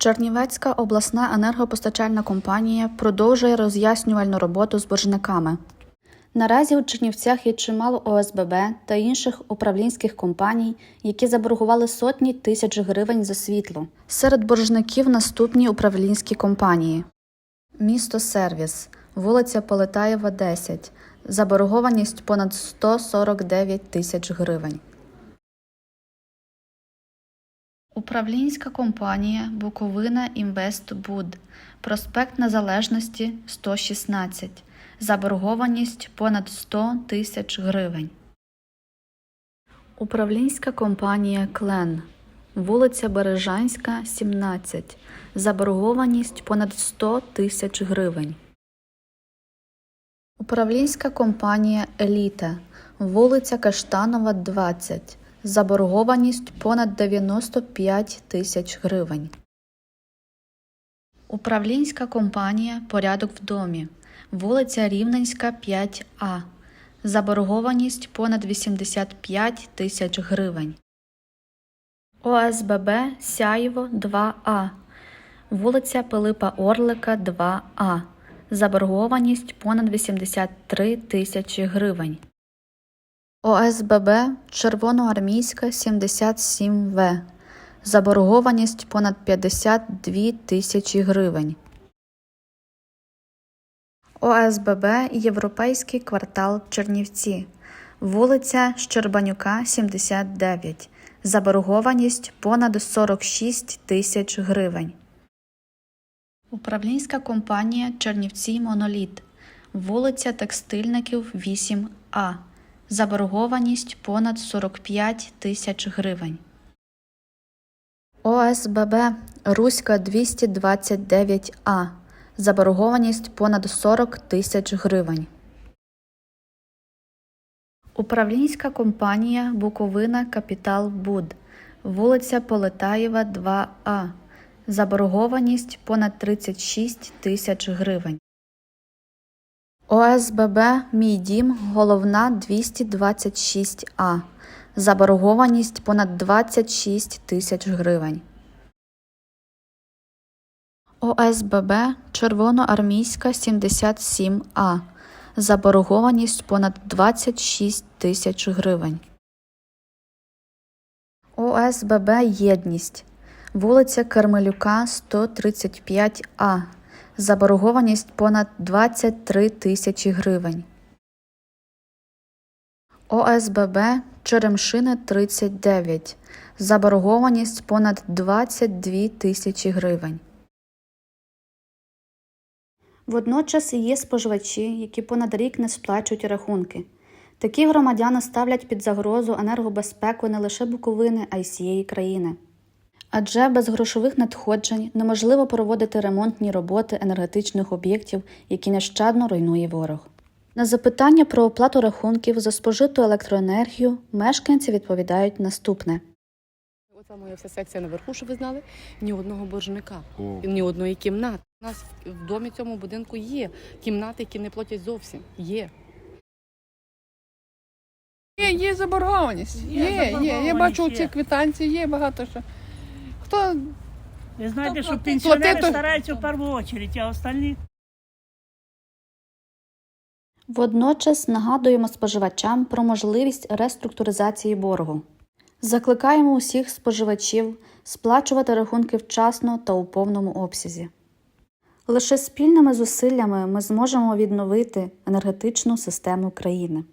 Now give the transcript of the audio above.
Чернівецька обласна енергопостачальна компанія продовжує роз'яснювальну роботу з боржниками. Наразі у Чернівцях є чимало ОСББ та інших управлінських компаній, які заборгували сотні тисяч гривень за світло. Серед боржників наступні управлінські компанії: Місто Сервіс, вулиця Полетаєва, 10, заборгованість понад 149 тисяч гривень. Управлінська компанія Буковина Інвестбуд. Проспект Незалежності 116. Заборгованість понад 100 тисяч гривень. Управлінська компанія Клен. Вулиця Бережанська, 17. Заборгованість понад 100 тисяч гривень. Управлінська компанія Еліта. Вулиця Каштанова, 20. Заборгованість понад 95 тисяч гривень. Управлінська компанія Порядок в домі. Вулиця Рівненська, 5А. Заборгованість понад 85 тисяч гривень. ОСББ Сяєво 2А. Вулиця Пилипа Орлика, 2А. Заборгованість понад 83 тисячі гривень. ОСББ Червоноармійська 77В. Заборгованість понад 52 тисячі гривень. ОСББ Європейський квартал Чернівці. Вулиця Щербанюка, 79. Заборгованість понад 46 тисяч гривень. Управлінська компанія Чернівці Моноліт. Вулиця Текстильників, 8А. Заборгованість понад 45 тисяч гривень. ОСББ Руська 229А. Заборгованість понад 40 тисяч гривень. Управлінська компанія Буковина Капітал Буд. Вулиця Полетаєва, 2А. Заборгованість понад 36 тисяч гривень. ОСББ Мій дім головна 226А. Заборгованість понад 26 тисяч гривень. ОСББ Червоноармійська 77А. Заборгованість понад 26 тисяч гривень. ОСББ Єдність. Вулиця Кармелюка 135А. Заборгованість понад 23 тисячі гривень. ОСББ Черемшини 39. Заборгованість понад 22 тисячі гривень. Водночас є споживачі, які понад рік не сплачують рахунки. Такі громадяни ставлять під загрозу енергобезпеку не лише Буковини, а й всієї країни. Адже без грошових надходжень неможливо проводити ремонтні роботи енергетичних об'єктів, які нещадно руйнує ворог. На запитання про оплату рахунків за спожиту електроенергію мешканці відповідають наступне. Оця моя вся секція наверху, що ви знали, ні одного боржника, ні одної кімнати. У нас в домі цьому будинку є кімнати, які не платять зовсім. Є. Є, є заборгованість. Є Є, є. Я бачу ці квитанції, є багато що. Хто Ви знаєте, що пенсіонери платити- стараються в першу чергу, а остальні Водночас нагадуємо споживачам про можливість реструктуризації боргу. Закликаємо усіх споживачів сплачувати рахунки вчасно та у повному обсязі. Лише спільними зусиллями ми зможемо відновити енергетичну систему країни.